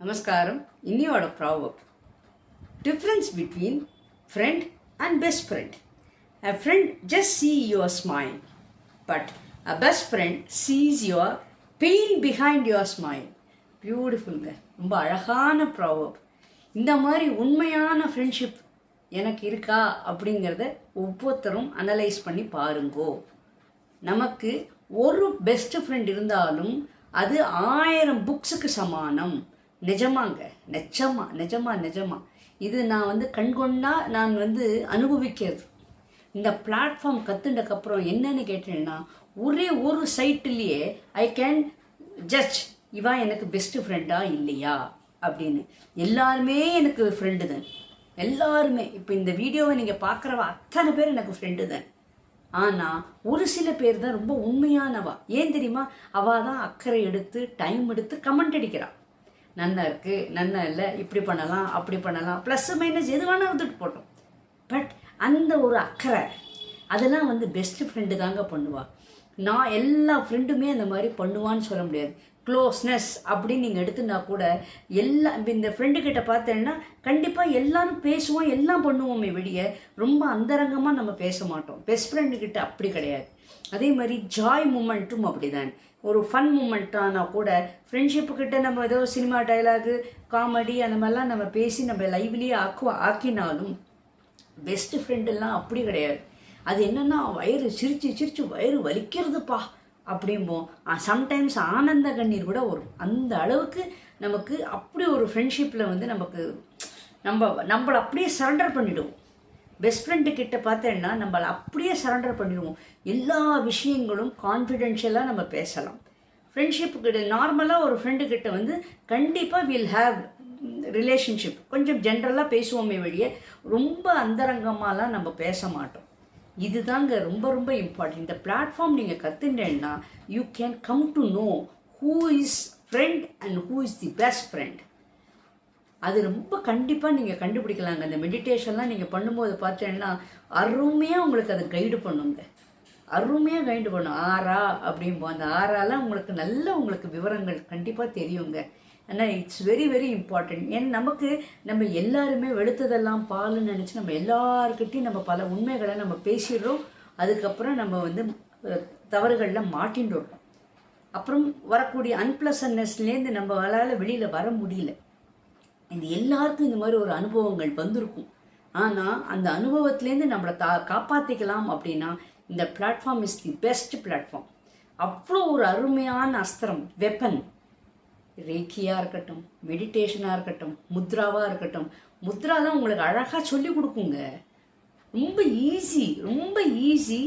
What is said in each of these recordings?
நமஸ்காரம் இன்னியோட proverb difference between friend and best friend a friend just see your smile but a best friend sees your pain behind your smile பியூட்டிஃபுல்ங்க ரொம்ப அழகான ப்ராவப் இந்த மாதிரி உண்மையான friendship எனக்கு இருக்கா அப்படிங்கிறத ஒவ்வொருத்தரும் அனலைஸ் பண்ணி பாருங்கோ. நமக்கு ஒரு பெஸ்ட் ஃப்ரெண்ட் இருந்தாலும் அது ஆயிரம் புக்ஸுக்கு சமானம். நிஜமாங்க. நிஜமா நிஜமா நிஜமா. இது நான் வந்து கண்கொண்டா நான் வந்து அனுபவிக்கிறது. இந்த பிளாட்ஃபார்ம் கற்றுண்டக்கப்புறம் என்னன்னு கேட்டேன்னா ஒரே ஒரு சைட்லேயே ஐ கேன் ஜட்ஜ் இவா எனக்கு பெஸ்ட் ஃப்ரெண்டா இல்லையா? அப்படின்னு. எல்லாருமே எனக்கு ஃப்ரெண்டு தான். எல்லாருமே. இப்போ இந்த வீடியோவை நீங்கள் பார்க்குறவ அத்தனை பேர் எனக்கு ஃப்ரெண்டு தான். ஆனால் ஒரு சில பேர் தான் ரொம்ப உண்மையானவா. ஏன் தெரியுமா? அவள் தான் அக்கறை எடுத்து டைம் எடுத்து கமெண்ட் அடிக்கிறாள் நன்மை இருக்குது நன்மை இல்லை இப்படி பண்ணலாம் அப்படி பண்ணலாம். ப்ளஸ் மைனஸ் எது வேணால் இருந்துட்டு போட்டோம். பட் அந்த ஒரு அக்கறை அதெல்லாம் வந்து பெஸ்ட் ஃப்ரெண்டு தாங்க பண்ணுவாள் நான் எல்லா ஃப்ரெண்டுமே அந்த மாதிரி பண்ணுவான்னு சொல்ல முடியாது. க்ளோஸ்னஸ் அப்படின்னு நீங்கள் எடுத்துனா கூட எல்லா இந்த ஃப்ரெண்டு கிட்ட பார்த்தேன்னா கண்டிப்பாக எல்லாரும் பேசுவோம் எல்லாம் பண்ணுவோமே வெளியே. ரொம்ப அந்தரங்கமாக நம்ம பேச மாட்டோம். பெஸ்ட் ஃப்ரெண்டு கிட்ட அப்படி கிடையாது. அதே மாதிரி ஜாய் மூமெண்ட்டும் அப்படிதான். ஒரு ஃபன் மூமெண்ட்டானா கூட ஃப்ரெண்ட்ஷிப்பு கிட்ட நம்ம ஏதோ சினிமா டைலாகு காமெடி அந்த மாதிரிலாம் நம்ம பேசி நம்ம லைவ்லேயே ஆக்குவ ஆக்கினாலும் பெஸ்ட் ஃப்ரெண்டெல்லாம் அப்படி கிடையாது. அது என்னன்னா வயிறு சிரித்து சிரித்து வயிறு வலிக்கிறதுப்பா அப்படிம்போம். சம்டைம்ஸ் ஆனந்த கண்ணீர் கூட வரும். அந்த அளவுக்கு நமக்கு அப்படி ஒரு ஃப்ரெண்ட்ஷிப்பில் வந்து நமக்கு நம்ம நம்மளை அப்படியே சரண்டர் பண்ணிவிடுவோம் பெஸ்ட் ஃப்ரெண்டு கிட்ட பார்த்தேன்னா நம்மளை அப்படியே சரண்டர் பண்ணிடுவோம். எல்லா விஷயங்களும் கான்ஃபிடென்ஷியலாக நம்ம பேசலாம். ஃப்ரெண்ட்ஷிப் கிட்ட நார்மலாக ஒரு ஃப்ரெண்டு கிட்ட வந்து கண்டிப்பாக வில் ஹாவ் ரிலேஷன்ஷிப் கொஞ்சம் ஜென்ரலாக பேசுவோமே வெளியே ரொம்ப அந்தரங்கமாலாம் நம்ம பேச மாட்டோம். இதுதாங்க ரொம்ப ரொம்ப இம்பார்ட்டன்ட் இந்த பிளாட்ஃபார்ம் நீங்கள் கற்றுட்டேன்னா you can come to know who is friend and who is the best friend அது ரொம்ப கண்டிப்பாக நீங்கள் கண்டுபிடிக்கலாங்க. அந்த மெடிடேஷன்லாம் நீங்கள் பண்ணும்போது பார்த்தீங்கன்னா அருமையாக உங்களுக்கு அது கைடு பண்ணுங்க. அருமையாக கைடு பண்ணும். ஆறா அப்படிம்போம் அந்த ஆறாலாம் உங்களுக்கு நல்ல உங்களுக்கு விவரங்கள் கண்டிப்பாக தெரியுங்க. ஆனால் இட்ஸ் வெரி வெரி இம்பார்ட்டன்ட் ஏன்னா நமக்கு நம்ம எல்லாருமே வெளுத்ததெல்லாம் பால்னு நினச்சி நம்ம எல்லாருக்கிட்டையும் நம்ம பல உண்மைகளை நம்ம பேசிடுறோம். அதுக்கப்புறம் நம்ம வந்து அஹ், தவறுகளில் மாட்டின்றோம். அப்புறம் வரக்கூடிய அன்பிளசன்னஸ்லேருந்து நம்மளால் வெளியில் வர முடியல. இது எல்லாருக்கும் இந்த மாதிரி ஒரு அனுபவங்கள் வந்திருக்கும். ஆனால் அந்த அனுபவத்துலேருந்து நம்மளை தா காப்பாற்றிக்கலாம் அப்படின்னா இந்த platform is the best platform அவ்வளோ ஒரு அருமையான அஸ்திரம் வெப்பன் ரேக்கியாக இருக்கட்டும் மெடிடேஷனாக இருக்கட்டும் முத்ராவாக இருக்கட்டும். முத்ரா தான் உங்களுக்கு அழகாக சொல்லி கொடுக்குங்க. ரொம்ப ஈஸி ரொம்ப ஈஸி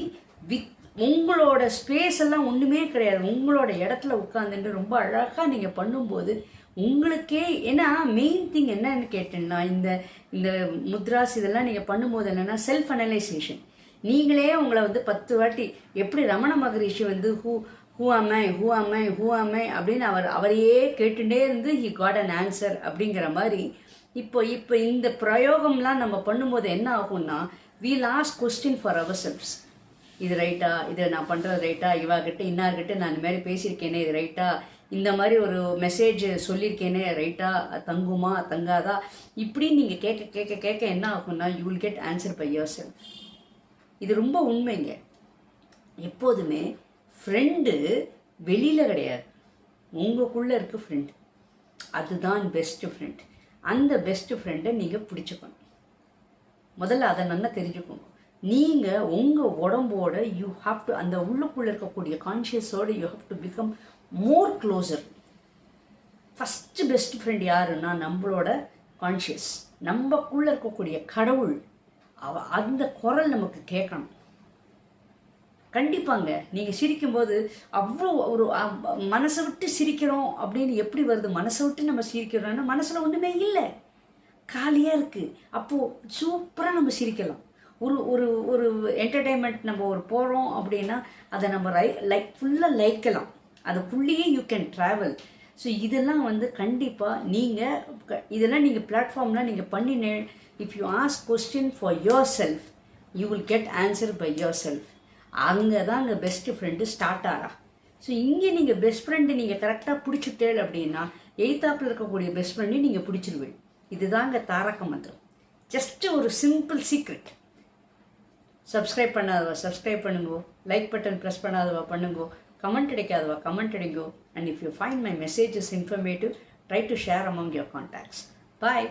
வித் உங்களோட ஸ்பேஸ் எல்லாம் ஒன்றுமே கிடையாது. உங்களோட இடத்துல உட்காந்துட்டு ரொம்ப அழகாக நீங்கள் பண்ணும்போது உங்களுக்கே ஏன்னா மெயின் திங் என்னன்னு கேட்டேன்னா இந்த இந்த முத்ராஸ் இதெல்லாம் நீங்கள் பண்ணும்போது என்னென்னா செல்ஃப் அனலைசேஷன் நீங்களே உங்களை வந்து பத்து வாட்டி எப்படி ரமண மகரிஷி வந்து who who am I who am I who am I அப்படின்னு அவர் அவரையே கேட்டுட்டே இருந்து ஹி காட் அன் ஆன்சர் அப்படிங்கிற மாதிரி இப்போ இப்போ இந்த பிரயோகம்லாம் நம்ம பண்ணும்போது என்ன ஆகும்னா we lost question for ourselves இது ரைட்டா இது நான் பண்ணுறது ரைட்டா இவாகிட்ட இன்னார்கிட்ட நான் இந்த மாதிரி பேசியிருக்கேனே இது ரைட்டா இந்த மாதிரி ஒரு மெசேஜ் சொல்லியிருக்கேனே ரைட்டா தங்குமா? தங்காதா? இப்படி நீங்கள் கேட்க கேட்க கேட்க என்ன ஆகும்னா you will get answer by yourself இது ரொம்ப உண்மைங்க. எப்போதுமே ஃப்ரெண்டு வெளியில் கிடையாது. உங்களுக்குள்ளே இருக்க ஃப்ரெண்டு அதுதான் பெஸ்ட் ஃப்ரெண்ட் அந்த பெஸ்ட் ஃப்ரெண்டை நீங்கள் பிடிச்சிக்கணும். முதல்ல அதை நல்லா தெரிஞ்சுக்கணும். நீங்கள் உங்கள் உடம்போட யூ ஹாவ் டு அந்த உள்ளுக்குள்ளே இருக்கக்கூடிய கான்ஷியஸோட you have to become more closer first best friend யாருன்னா நம்மளோட கான்ஷியஸ் நம்மக்குள்ளே இருக்கக்கூடிய கடவுள். அவ அந்த குரல் நமக்கு கேட்கணும். கண்டிப்பாங்க நீங்கள் சிரிக்கும்போது அவ்வளோ ஒரு மனசை விட்டு சிரிக்கிறோம் அப்படின்னு எப்படி வருது? மனசை விட்டு நம்ம சிரிக்கிறோம்னா மனசில் ஒன்றுமே இல்லை. காலியாக இருக்குது அப்போது சூப்பராக நம்ம சிரிக்கலாம். ஒரு ஒரு ஒரு என்டர்டெயின்மெண்ட் நம்ம ஒரு போகிறோம் அப்படின்னா அதை நம்ம ரை லைக் ஃபுல்லாக லைக்கலாம் அதுக்குள்ளேயே யூ கேன் ட்ராவல் ஸோ இதெல்லாம் வந்து கண்டிப்பாக நீங்கள் இதெல்லாம் நீங்கள் பிளாட்ஃபார்ம்லாம் நீங்கள் பண்ணினே if you ask question for yourself you will get answer by yourself அங்கே தான் அங்கே பெஸ்ட்டு ஃப்ரெண்டு ஸ்டார்ட் ஆகிறா ஸோ இங்கே நீங்கள் பெஸ்ட் ஃப்ரெண்டு நீங்கள் கரெக்டாக பிடிச்சிட்டே அப்படின்னா எய்த்தாப்பில் இருக்கக்கூடிய பெஸ்ட் ஃப்ரெண்டையும் நீங்கள் பிடிச்சிருவீங்க இதுதாங்க தாரக மந்திரம். ஜஸ்ட் ஒரு சிம்பிள் சீக்ரெட் சப்ஸ்கிரைப் பண்ணாதவா சப்ஸ்கிரைப் பண்ணுங்கோ. லைக் பட்டன் ப்ரெஸ் பண்ணாதவா பண்ணுங்கோ. கமெண்ட் அடிக்காதவா comment அடிங்கோ. And if you find my messages informative try to share among your contacts bye